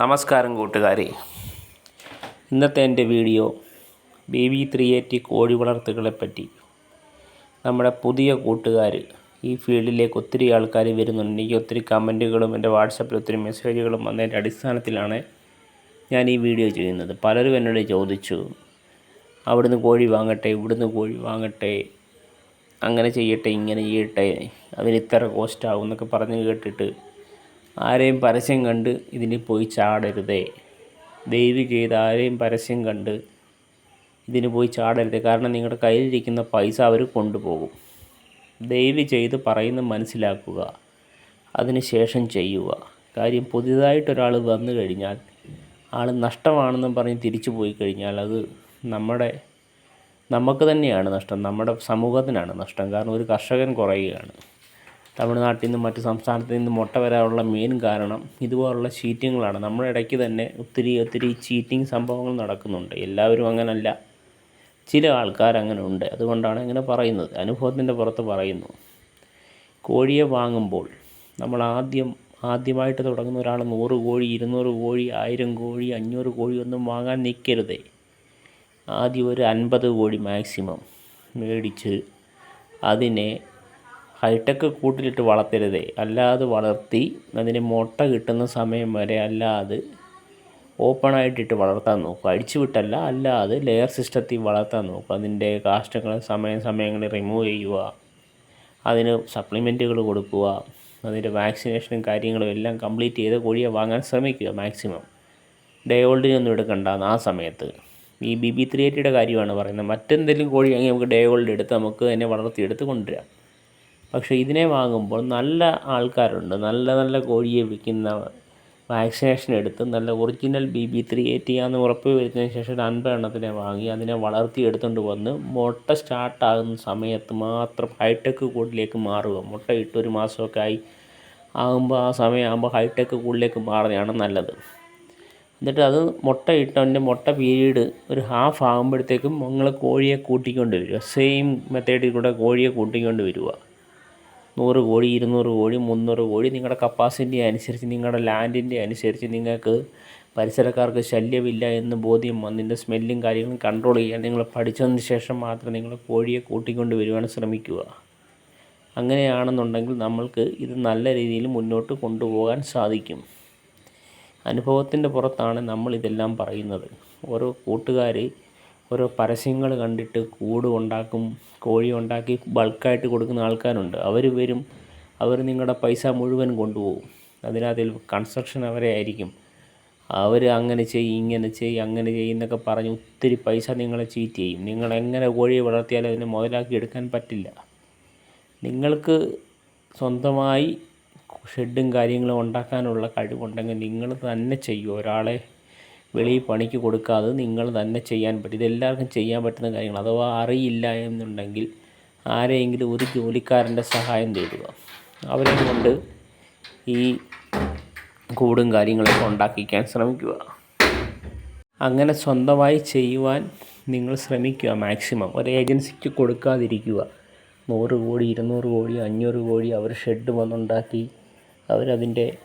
നമസ്കാരം കൂട്ടുകാരെ. ഇന്നത്തെ എന്റെ video B V three eighty കോഴി വളർത്തുകളെ പറ്റി. നമ്മുടെ പുതിയ കൂട്ടുകാർ ഈ ഫീൽഡിലേക്ക് ഒത്തിരി ആൾക്കാർ വരുന്നുണ്ട്. എനിക്ക് ഒത്തിരി കമന്റുകളും എന്റെ വാട്സപ്പിൽ ഒത്തിരി മെസ്സേജുകളും വന്നതിന്റെ അടിസ്ഥാനത്തിലാണ് ഞാൻ ഈ വീഡിയോ ചെയ്യുന്നത്. പലരും എന്നോട് ചോദിച്ചു അവിടുന്ന് കോഴി വാങ്ങട്ടെ ഇവിടുന്ന് കോഴി വാങ്ങട്ടെ അങ്ങനെ ചെയ്യട്ടെ ഇങ്ങനെ ചെയ്യട്ടെ അതിന് ഇത്ര കോസ്റ്റ് ആവും എന്നൊക്കെ പറഞ്ഞ് കേട്ടിട്ട് ആരെയും പരസ്യം കണ്ട് ഇതിന് പോയി ചാടരുതേ. ദയവ് ചെയ്ത് ആരെയും പരസ്യം കണ്ട് ഇതിന് പോയി ചാടരുത്. കാരണം നിങ്ങളുടെ കയ്യിലിരിക്കുന്ന പൈസ അവർ കൊണ്ടുപോകും. ദയവ് ചെയ്ത് പറയുന്നത് മനസ്സിലാക്കുക. അതിന് ശേഷം ചെയ്യുക. കാര്യം പുതിയതായിട്ടൊരാൾ വന്നു കഴിഞ്ഞാൽ ആൾ നഷ്ടമാണെന്നും പറഞ്ഞ് തിരിച്ചു പോയി കഴിഞ്ഞാൽ അത് നമ്മുടെ നമുക്ക് തന്നെയാണ് നഷ്ടം. നമ്മുടെ സമൂഹത്തിനാണ് നഷ്ടം. കാരണം ഒരു കർഷകൻ കുറയുകയാണ്. തമിഴ്നാട്ടിൽ നിന്നും മറ്റ് സംസ്ഥാനത്തു നിന്നും മുട്ട വരാനുള്ള മെയിൻ കാരണം ഇതുപോലുള്ള ചീറ്റിങ്ങുകളാണ് നമ്മുടെ ഇടയ്ക്ക് തന്നെ ഒത്തിരി ഒത്തിരി ചീറ്റിംഗ് സംഭവങ്ങൾ നടക്കുന്നുണ്ട്. എല്ലാവരും അങ്ങനല്ല. ചില ആൾക്കാർ അങ്ങനെ ഉണ്ട് അതുകൊണ്ടാണ് ഇങ്ങനെ പറയുന്നത്. അനുഭവത്തിന്റെ പുറത്ത് പറയുന്നു. കോഴിയെ വാങ്ങുമ്പോൾ നമ്മൾ ആദ്യം ആദ്യമായിട്ട് തുടങ്ങുന്ന ഒരാൾ നൂറ് കോഴി ഇരുന്നൂറ് കോഴി ആയിരം കോഴി അഞ്ഞൂറ് കോഴി ഒന്നും വാങ്ങാൻ നിൽക്കരുതേ. ആദ്യം ഒരു അൻപത് കോഴി മാക്സിമം മേടിച്ച് അതിനെ ഹൈടെക് കൂട്ടിലിട്ട് വളർത്തരുതേ. അല്ലാതെ വളർത്തി അതിന് മുട്ട കിട്ടുന്ന സമയം വരെ അല്ലാതെ ഓപ്പണായിട്ടിട്ട് വളർത്താൻ നോക്കുക അടിച്ചു വിട്ടല്ല അല്ലാതെ ലെയർ സിസ്റ്റത്തിൽ വളർത്താൻ നോക്കുക അതിന്റെ കാഷ്ടങ്ങൾ സമയം സമയങ്ങളിൽ റിമൂവ് ചെയ്യുക അതിന് സപ്ലിമെന്റുകൾ കൊടുക്കുക അതിന്റെ വാക്സിനേഷനും കാര്യങ്ങളും എല്ലാം കംപ്ലീറ്റ് ചെയ്ത് കോഴിയെ വാങ്ങാൻ ശ്രമിക്കുക മാക്സിമം ഡേ ഓൾഡിനൊന്നും എടുക്കണ്ട ആ സമയത്ത്. ഈ ബി ബി ത്രീ എയ്റ്റിയുടെ കാര്യമാണ് പറയുന്നത്. മറ്റെന്തെങ്കിലും കോഴിയാണെങ്കിൽ നമുക്ക് ഡേ ഓൾഡ് എടുത്ത് നമുക്ക് അതിനെ വളർത്തിയെടുത്ത് കൊണ്ടുവരാം. പക്ഷേ ഇതിനെ വാങ്ങുമ്പോൾ നല്ല ആൾക്കാരുണ്ട്. നല്ല നല്ല കോഴിയെ വിൽക്കുന്ന വാക്സിനേഷൻ എടുത്ത് നല്ല original B B three eighty ആണെന്ന് ഉറപ്പ് വരുത്തിയതിന് ശേഷം ഒരു വാങ്ങി അതിനെ വളർത്തി എടുത്തുകൊണ്ട് വന്ന് മുട്ട സ്റ്റാർട്ടാകുന്ന സമയത്ത് മാത്രം ഹൈടെക് കൂടിലേക്ക് മാറുക. മുട്ട ഇട്ട് ഒരു മാസമൊക്കെ ആയി ആകുമ്പോൾ ആ സമയമാകുമ്പോൾ ഹൈടെക് കൂടിലേക്ക് മാറുന്നതാണ് നല്ലത്. എന്നിട്ട് അത് മുട്ട ഇട്ടതിന്റെ മുട്ട പീരീഡ് ഒരു ഹാഫ് ആകുമ്പോഴത്തേക്കും നിങ്ങൾ കോഴിയെ കൂട്ടിക്കൊണ്ട് വരിക. സെയിം മെത്തേഡിൽ കൂടെ കോഴിയെ കൂട്ടിക്കൊണ്ട് വരിക. നൂറ് കോടി ഇരുന്നൂറ് കോടി മുന്നൂറ് കോടി നിങ്ങളുടെ കപ്പാസിറ്റി അനുസരിച്ച് നിങ്ങളുടെ ലാൻഡിന്റെ അനുസരിച്ച് നിങ്ങൾക്ക് പരിസരക്കാർക്ക് ശല്യമില്ല എന്ന് ബോധ്യം വന്നതിന്റെ സ്മെല്ലും കാര്യങ്ങളും കൺട്രോൾ ചെയ്യാൻ നിങ്ങൾ പഠിച്ചതിന് ശേഷം മാത്രം നിങ്ങൾ കോഴിയെ കൂട്ടിക്കൊണ്ട് വരുവാൻ ശ്രമിക്കുക. അങ്ങനെയാണെന്നുണ്ടെങ്കിൽ നമ്മൾക്ക് ഇത് നല്ല രീതിയിൽ മുന്നോട്ട് കൊണ്ടുപോകാൻ സാധിക്കും. അനുഭവത്തിന്റെ പുറത്താണ് നമ്മൾ ഇതെല്ലാം പറയുന്നത്. ഓരോ കൂട്ടുകാർ ഓരോ പരസ്യങ്ങൾ കണ്ടിട്ട് കൂട് ഉണ്ടാക്കും കോഴി ഉണ്ടാക്കി ബൾക്കായിട്ട് കൊടുക്കുന്ന ആൾക്കാരുണ്ട്. അവർ വരും അവർ നിങ്ങളുടെ പൈസ മുഴുവൻ കൊണ്ടുപോകും. അതിനകത്തിൽ കൺസ്ട്രക്ഷൻ അവരെ ആയിരിക്കും. അവർ അങ്ങനെ ചെയ്യും ഇങ്ങനെ ചെയ്യും അങ്ങനെ ചെയ്യുന്നൊക്കെ പറഞ്ഞ് ഒത്തിരി പൈസ നിങ്ങളെ ചീറ്റ് ചെയ്യും. നിങ്ങൾ എങ്ങനെ കോഴിയെ വളർത്തിയാലും അതിനെ മുതലാക്കി എടുക്കാൻ പറ്റില്ല. നിങ്ങൾക്ക് സ്വന്തമായി ഷെഡും കാര്യങ്ങളും ഉണ്ടാക്കാനുള്ള കഴിവുണ്ടെങ്കിൽ നിങ്ങൾ തന്നെ ചെയ്യൂ. ഒരാളെ വെളിയിൽ പണിക്ക് കൊടുക്കാതെ നിങ്ങൾ തന്നെ ചെയ്യാൻ പറ്റും. ഇതെല്ലാവർക്കും ചെയ്യാൻ പറ്റുന്ന കാര്യങ്ങൾ. അഥവാ അറിയില്ല എന്നുണ്ടെങ്കിൽ ആരെയെങ്കിലും ഒരു ജോലിക്കാരന്റെ സഹായം തേടുക. അവരെ കൊണ്ട് ഈ കൂടും കാര്യങ്ങളൊക്കെ ഉണ്ടാക്കിക്കാൻ ശ്രമിക്കുക. അങ്ങനെ സ്വന്തമായി ചെയ്യുവാൻ നിങ്ങൾ ശ്രമിക്കുക മാക്സിമം. ഒരു ഏജൻസിക്ക് കൊടുക്കാതിരിക്കുക. നൂറ് കോടി ഇരുന്നൂറ് കോടി അഞ്ഞൂറ് കോടി അവർ ഷെഡ് വന്നുണ്ടാക്കി അവരതിന്റെ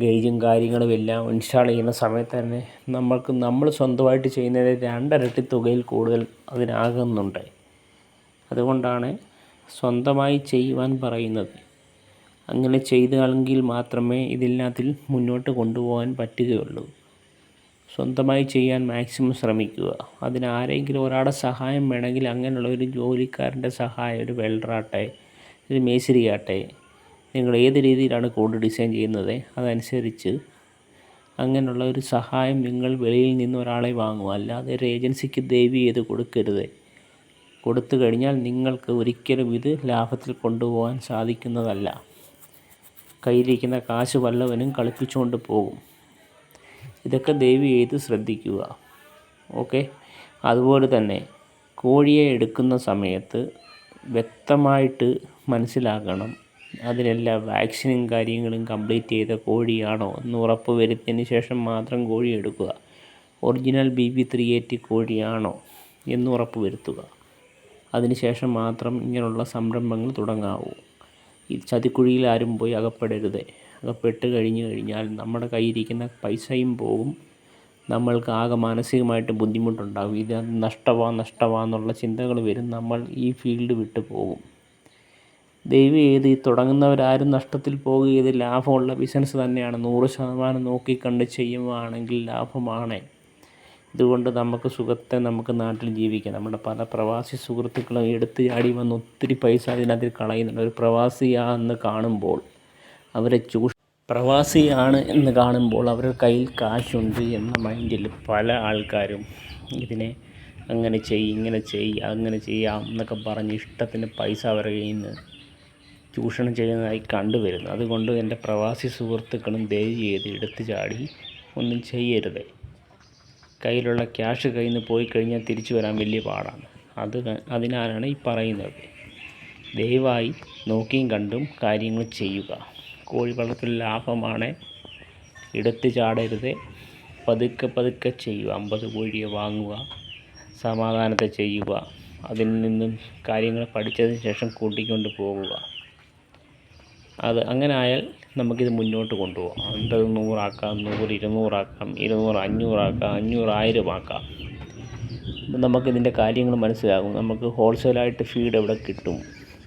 ഗേജും കാര്യങ്ങളും എല്ലാം ഇൻസ്റ്റാൾ ചെയ്യുന്ന സമയത്ത് തന്നെ നമ്മൾക്ക് നമ്മൾ സ്വന്തമായിട്ട് ചെയ്യുന്നതിന് രണ്ടരട്ടി തുകയിൽ കൂടുതൽ അതിനാകുന്നുണ്ട്. അതുകൊണ്ടാണ് സ്വന്തമായി ചെയ്യുവാൻ പറയുന്നത്. അങ്ങനെ ചെയ്താലെങ്കിൽ മാത്രമേ ഇതിനകത്തിൽ മുന്നോട്ട് കൊണ്ടുപോകാൻ പറ്റുകയുള്ളൂ. സ്വന്തമായി ചെയ്യാൻ മാക്സിമം ശ്രമിക്കുക. അതിന് ആരെങ്കിലും ഒരാളുടെ സഹായം വേണമെങ്കിൽ അങ്ങനെയുള്ള ഒരു ജോലിക്കാരന്റെ സഹായം ഒരു വെൽഡറാട്ടെ ഒരു മേസ്തിരിയാട്ടെ നിങ്ങൾ ഏത് രീതിയിലാണ് കോഡ് ഡിസൈൻ ചെയ്യുന്നത് അതനുസരിച്ച് അങ്ങനെയുള്ള ഒരു സഹായം നിങ്ങൾ വെളിയിൽ നിന്ന് ഒരാളെ വാങ്ങുക അല്ലാതെ ഒരു ഏജൻസിക്ക് ദയവ് ചെയ്ത് കൊടുക്കരുത്. കൊടുത്തു കഴിഞ്ഞാൽ നിങ്ങൾക്ക് ഒരിക്കലും ഇത് ലാഭത്തിൽ കൊണ്ടുപോകാൻ സാധിക്കുന്നതല്ല. കയ്യിലിരിക്കുന്ന കാശ് വല്ലവനും കളിപ്പിച്ചുകൊണ്ട് പോകും. ഇതൊക്കെ ദയവ് ചെയ്ത് ശ്രദ്ധിക്കുക. ഓക്കെ? അതുപോലെ തന്നെ കോഴിയെ എടുക്കുന്ന സമയത്ത് വ്യക്തമായിട്ട് മനസ്സിലാക്കണം. അതിനെല്ലാം വാക്സിനും കാര്യങ്ങളും കംപ്ലീറ്റ് ചെയ്ത കോഴിയാണോ എന്ന് ഉറപ്പ് വരുത്തിയതിന് ശേഷം മാത്രം കോഴി എടുക്കുക. Original B B three eighty കോഴിയാണോ എന്ന് ഉറപ്പ് വരുത്തുക അതിനുശേഷം മാത്രം ഇങ്ങനെയുള്ള സംരംഭങ്ങൾ തുടങ്ങാവൂ. ഈ ചതിക്കുഴിയിൽ ആരും പോയി അകപ്പെടരുത്. അകപ്പെട്ട് കഴിഞ്ഞു കഴിഞ്ഞാൽ നമ്മുടെ കയ്യിരിക്കുന്ന പൈസയും പോകും നമ്മൾക്ക് ആകെ മാനസികമായിട്ട് ബുദ്ധിമുട്ടുണ്ടാകും. ഇത് നഷ്ടമാ നഷ്ടമാ എന്നുള്ള ചിന്തകൾ വരും. നമ്മൾ ഈ ഫീൽഡ് വിട്ടു പോകും. ദയവ് ചെയ്ത് ഈ തുടങ്ങുന്നവരാരും നഷ്ടത്തിൽ പോകുകയത് ലാഭമുള്ള ബിസിനസ് തന്നെയാണ്. നൂറ് ശതമാനം നോക്കിക്കണ്ട് ചെയ്യുവാണെങ്കിൽ ലാഭമാണ്. ഇതുകൊണ്ട് നമുക്ക് സുഖത്തെ നമുക്ക് നാട്ടിൽ ജീവിക്കാം. നമ്മുടെ പല പ്രവാസി സുഹൃത്തുക്കളും എടുത്ത് ചാടി വന്ന് ഒത്തിരി പൈസ അതിനകത്ത് കളയുന്നുണ്ട്. ഒരു പ്രവാസിയാണെന്ന് കാണുമ്പോൾ അവരെ ചൂഷ പ്രവാസിയാണ് എന്ന് കാണുമ്പോൾ അവരുടെ കയ്യിൽ കാശുണ്ട് എന്ന മൈൻഡിൽ പല ആൾക്കാരും ഇതിനെ അങ്ങനെ ചെയ്യ് ഇങ്ങനെ ചെയ്യ് അങ്ങനെ ചെയ്യാം എന്നൊക്കെ പറഞ്ഞ് ഇഷ്ടത്തിന് പൈസ അവരുടെ കയ്യിൽ നിന്ന് ചൂഷണം ചെയ്യുന്നതായി കണ്ടുവരുന്നു. അതുകൊണ്ട് എന്റെ പ്രവാസി സുഹൃത്തുക്കളും ദയവ് ചെയ്ത് എടുത്തു ചാടി ഒന്നും ചെയ്യരുത്. കയ്യിലുള്ള ക്യാഷ് കയ്യിൽ നിന്ന് പോയി കഴിഞ്ഞാൽ തിരിച്ചു വരാൻ വലിയ പാടാണ്. അത് അതിനാലാണ് ഈ പറയുന്നത്. ദയവായി നോക്കിയും കണ്ടും കാര്യങ്ങൾ ചെയ്യുക. കോഴി വളർത്തൽ ലാഭമാണ്. എടുത്തു ചാടരുത്. പതുക്കെ പതുക്കെ ചെയ്യുക. അമ്പത് കോഴിയെ വാങ്ങുക. സമാധാനത്തെ ചെയ്യുക. അതിൽ നിന്നും കാര്യങ്ങൾ പഠിച്ചതിന് ശേഷം കൂട്ടിക്കൊണ്ട് പോകുക. അത് അങ്ങനെ ആയാൽ നമുക്കിത് മുന്നോട്ട് കൊണ്ടുപോകാം അൻപത് നൂറാക്കാം നൂറ് ഇരുന്നൂറാക്കാം ഇരുന്നൂറ് അഞ്ഞൂറാക്കാം അഞ്ഞൂറ് ആയിരം ആക്കാം അപ്പം നമുക്കിതിന്റെ കാര്യങ്ങൾ മനസ്സിലാകും. നമുക്ക് ഹോൾസെയിലായിട്ട് ഫീഡ് എവിടെ കിട്ടും?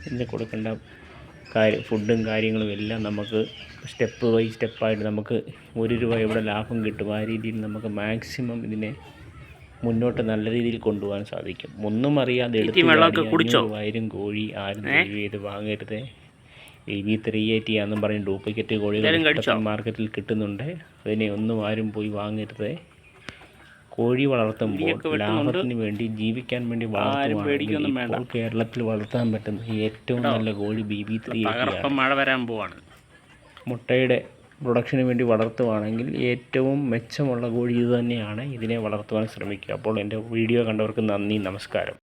ഇതിന് കൊടുക്കേണ്ട കാര്യം ഫുഡും കാര്യങ്ങളും എല്ലാം നമുക്ക് സ്റ്റെപ്പ് ബൈ സ്റ്റെപ്പായിട്ട് നമുക്ക് ഒരു രൂപ എവിടെ ലാഭം കിട്ടും ആ രീതിയിൽ നമുക്ക് മാക്സിമം ഇതിനെ മുന്നോട്ട് നല്ല രീതിയിൽ കൊണ്ടുപോകാൻ സാധിക്കും. ഒന്നും അറിയാതെ എടുത്ത് ആയിരം കോഴി ആരും ചെയ്ത് വാങ്ങരുത്. എ ബി ത്രീ എയ്റ്റി ആണെന്നും പറഞ്ഞ് ഡ്യൂപ്ലിക്കേറ്റ് കോഴികൾ മാർക്കറ്റിൽ കിട്ടുന്നുണ്ട്. അതിനെ ഒന്നും ആരും പോയി വാങ്ങരുത്. കോഴി വളർത്തുമ്പോൾ ലാഭത്തിന് വേണ്ടി ജീവിക്കാൻ വേണ്ടി വളർത്തുകയാണെങ്കിൽ കേരളത്തിൽ വളർത്താൻ പറ്റുന്ന ഏറ്റവും നല്ല കോഴി ബി ബി ത്രീ മഴ വരാൻ പോവാണ്. മുട്ടയുടെ പ്രൊഡക്ഷന് വേണ്ടി വളർത്തുവാണെങ്കിൽ ഏറ്റവും മെച്ചമുള്ള കോഴി ഇത് തന്നെയാണ്. ഇതിനെ വളർത്തുവാൻ ശ്രമിക്കുക. അപ്പോൾ എന്റെ വീഡിയോ കണ്ടവർക്ക് നന്ദി നമസ്കാരം.